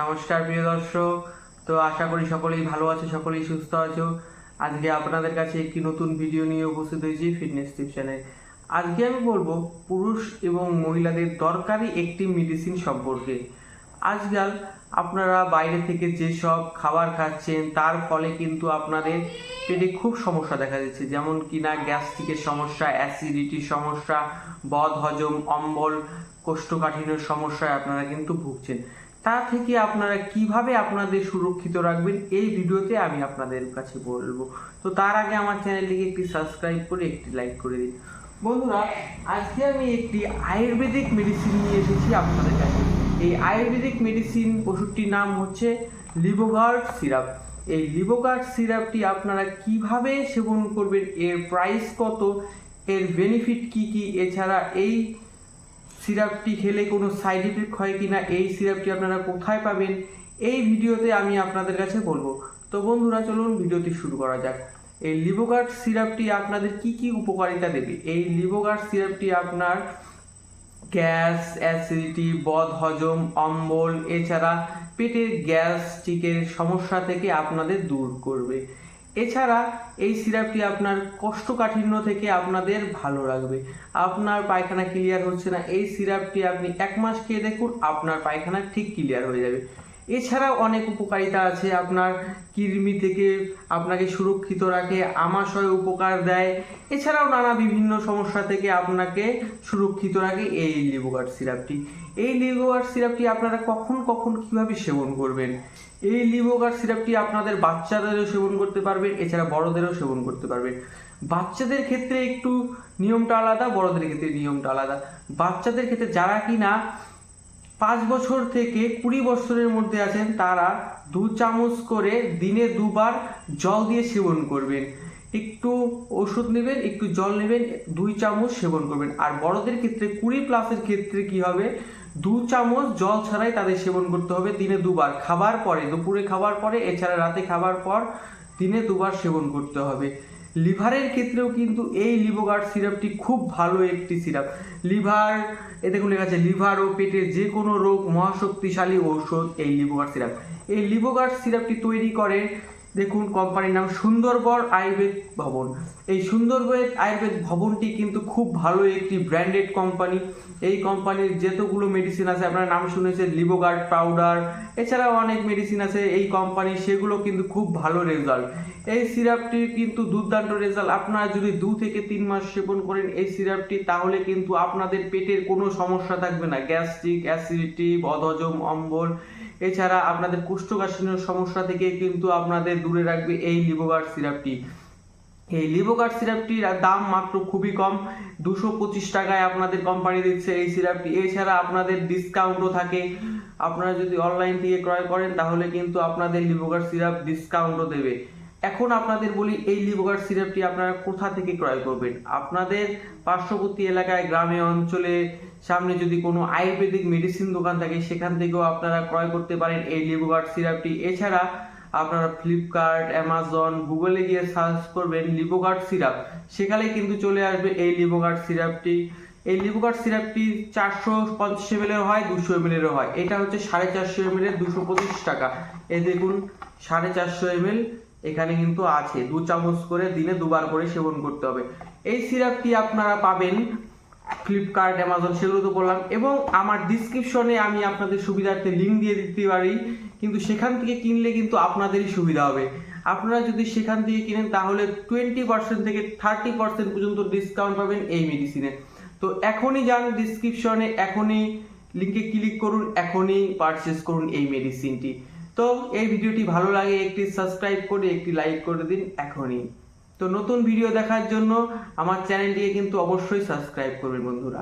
নমস্কার, প্রিয় দর্শক। তো আশা করি সকলেই ভালো আছে, সকলেই সুস্থ আছো। আজকে আপনাদের কাছে একটি নতুন ভিডিও নিয়ে উপস্থিত হয়েছি ফিটনেস টিপশনে আজকে আমি বলব পুরুষ এবং মহিলাদের দরকারি একটি মেডিসিন সম্পর্কে। আজকাল আপনারা বাইরে থেকে যেসব খাবার খাচ্ছেন, তার ফলে কিন্তু আপনাদের পেটে খুব সমস্যা দেখা যাচ্ছে যেমন কিনা গ্যাস্ট্রিকের সমস্যা অ্যাসিডিটির সমস্যা বদ হজম অম্বল, কোষ্ঠকাঠিন্যের সমস্যায় আপনারা কিন্তু ভুগছেন। তা থেকে আপনারা কীভাবে আপনাদের সুরক্ষিত রাখবেন, এই ভিডিওতে আমি আপনাদের কাছে বলব। তো তার আগে আমার চ্যানেলটিকে একটি সাবস্ক্রাইব করে, একটি লাইক করে দিন। বন্ধুরা, আজকে আমি একটি আয়ুর্বেদিক মেডিসিন নিয়ে এসেছি আপনাদের কাছে। এই আয়ুর্বেদিক মেডিসিন ওষুধটির নাম হচ্ছে লিবোগার্ড সিরাপ এই লিবোগার্ড সিরাপটি আপনারা কীভাবে সেবন করবেন, এর প্রাইস কত, এর বেনিফিট কি কি, এছাড়া এই সিরাপটি খেলে কোনো সাইড এফেক্ট হয় কি না এই সিরাপটি আপনারা কোথায় পাবেন, এই ভিডিওতে আমি আপনাদের কাছে বলব। তো বন্ধুরা, চলুন ভিডিওটি শুরু করা যাক। এই লিবোগার্ড সিরাপটি আপনাদের কি কি উপকারিতা দেবে? এই লিবোগার্ড সিরাপটি আপনার গ্যাস, অ্যাসিডিটি, বদ, হজম, অম্বল, এছাড়া পেটের গ্যাস চিকের সমস্যা থেকে আপনাদের দূর করবে। এছাড়া এই সিরাপটি আপনার কষ্টকাঠিন্য থেকে আপনাদের ভালো রাখবে। আপনার পায়খানা ক্লিয়ার হচ্ছে না। এই সিরাপটি আপনি এক মাস খেয়ে দেখুন, আপনার পায়খানা ঠিক ক্লিয়ার হয়ে যাবে। এছাড়াও অনেক উপকারিতা আছে। আপনার কৃমি থেকে আপনাকে সুরক্ষিত রাখে, আমাশয় উপকার দেয়। এছাড়াও নানা বিভিন্ন সমস্যা থেকে আপনাকে সুরক্ষিত রাখে এই লিবোগার্ড সিরাপটি। এই লিবোগার্ড সিরাপটি আপনারা কখন কখন কীভাবে সেবন করবেন? এই লিবোগার্ড সিরাপটি আপনাদের বাচ্চাদেরও সেবন করতে পারবেন এছাড়া বড়দেরও সেবন করতে পারবেন বাচ্চাদের ক্ষেত্রে একটু নিয়মটা আলাদা, বড়দের ক্ষেত্রে নিয়মটা আলাদা। বাচ্চাদের ক্ষেত্রে যারা কিনা পাঁচ বছর থেকে কুড়ি বছরের মধ্যে আছেন তারা, দু চামচ করে দিনে দুবার জল দিয়ে সেবন করবেন। একটু ওষুধ নেবেন, একটু জল নেবেন, দুই চামচ সেবন করবেন। আর বড়দের ক্ষেত্রে, কুড়ি প্লাসের ক্ষেত্রে কি হবে? দু চামচ জল ছাড়াই তাদের সেবন করতে হবে দিনে দুবার। খাবার পরে, দুপুরে খাবার পরে, এছাড়া রাতে খাবার পর দিনে দুবার সেবন করতে হবে। লিভারের ক্ষেত্রেও কিন্তু এই লিভোগার্ড সিরাপটি খুব ভালো একটি সিরাপ। লিভার, এ দেখুন লেখা আছে, লিভার ও পেটের যে কোনো রোগ মহাশক্তিশালী ঔষধ এই লিভোগার্ড সিরাপ। এই লিভোগার্ড সিরাপটি তৈরি করে দেখুন কোম্পানির নাম সুন্দরবন আয়ুর্বেদ ভবন। এই সুন্দরবন আয়ুর্বেদ ভবনটি কিন্তু খুব ভালো একটি ব্র্যান্ডেড কোম্পানি। এই কোম্পানির যতগুলো মেডিসিন আছে, আপনারা নাম শুনেছেন লিবোগার্ড পাউডার এছাড়াও অনেক মেডিসিন আছে। এই কোম্পানি সেগুলো কিন্তু খুব ভালো রেজাল্ট এই সিরাপটি কিন্তু দুর্দান্ত রেজাল্ট আপনারা যদি দু থেকে তিন মাস সেবন করেন এই সিরাপটি তাহলে কিন্তু আপনাদের পেটের কোনো সমস্যা থাকবে না। গ্যাস্ট্রিক অ্যাসিডিটি বদহজম অম্বল এছাড়া আপনাদের কোষ্ঠকাঠিন্যের সমস্যা থেকে কিন্তু আপনাদের দূরে রাখবে এই লিবোগার্ড সিরাপটি। এই লিবোগার্ড সিরাপটির দাম মাত্র খুবই কম, দুশো পঁচিশ টাকায় আপনাদের কোম্পানি দিচ্ছে এই সিরাপটি। এছাড়া আপনাদের ডিসকাউন্টও থাকে। আপনারা যদি অনলাইন থেকে ক্রয় করেন, তাহলে কিন্তু আপনাদের লিবোগার্ড সিরাপ ডিসকাউন্টও দেবে। এখন আপনাদের বলি, এই লিবোগার্ড সিরাপটি আপনারা কোথা থেকে ক্রয় করবেন? আপনাদের পার্শ্ববর্তী এলাকায়, গ্রামে, অঞ্চলে, সামনে যদি কোনো আয়ুর্বেদিক মেডিসিন দোকান থাকে, সেখান থেকেও আপনারা ক্রয় করতে পারেন এই লিবোগার্ড সিরাপটি। এছাড়া আপনারা ফ্লিপকার্ট অ্যামাজন গুগলে গিয়ে সার্চ করবেন লিবোগার্ড সিরাপ। সেখানে কিন্তু চলে আসবে এই লিবোগার্ড সিরাপটি। এই লিবোগার্ড সিরাপটি চারশো পঞ্চাশ এম হয়, দুশো এম হয়। এটা হচ্ছে সাড়ে চারশো এম এর দুশো পঁচিশ টাকা। এই দেখুন, সাড়ে চারশো এম এখানে কিন্তু আছে। দু চামচ করে দিনে দুবার করে সেবন করতে হবে। এই সিরাপটি আপনারা পাবেন ফ্লিপকার্ট অ্যামাজন সেগুলো তো বললাম। এবং আমার ডিসক্রিপশনে আমি আপনাদের সুবিধার্থে লিঙ্ক দিয়ে দিতে পারি। কিন্তু সেখান থেকে কিনলে কিন্তু আপনাদেরই সুবিধা হবে। আপনারা যদি সেখান থেকে কিনেন, তাহলে টোয়েন্টি পার্সেন্ট থেকে থার্টি পার্সেন্ট পর্যন্ত ডিসকাউন্ট পাবেন এই মেডিসিনে তো এখনই যান ডিসক্রিপশনে এখনই লিঙ্কে ক্লিক করুন, এখনই পারচেস করুন এই মেডিসিনটি তো এই ভিডিওটি ভালো লাগে, একটি সাবস্ক্রাইব করে, একটি লাইক করে দিন এখনই। তো নতুন ভিডিও দেখার জন্য আমার চ্যানেলটিকে কিন্তু অবশ্যই সাবস্ক্রাইব করবেন বন্ধুরা।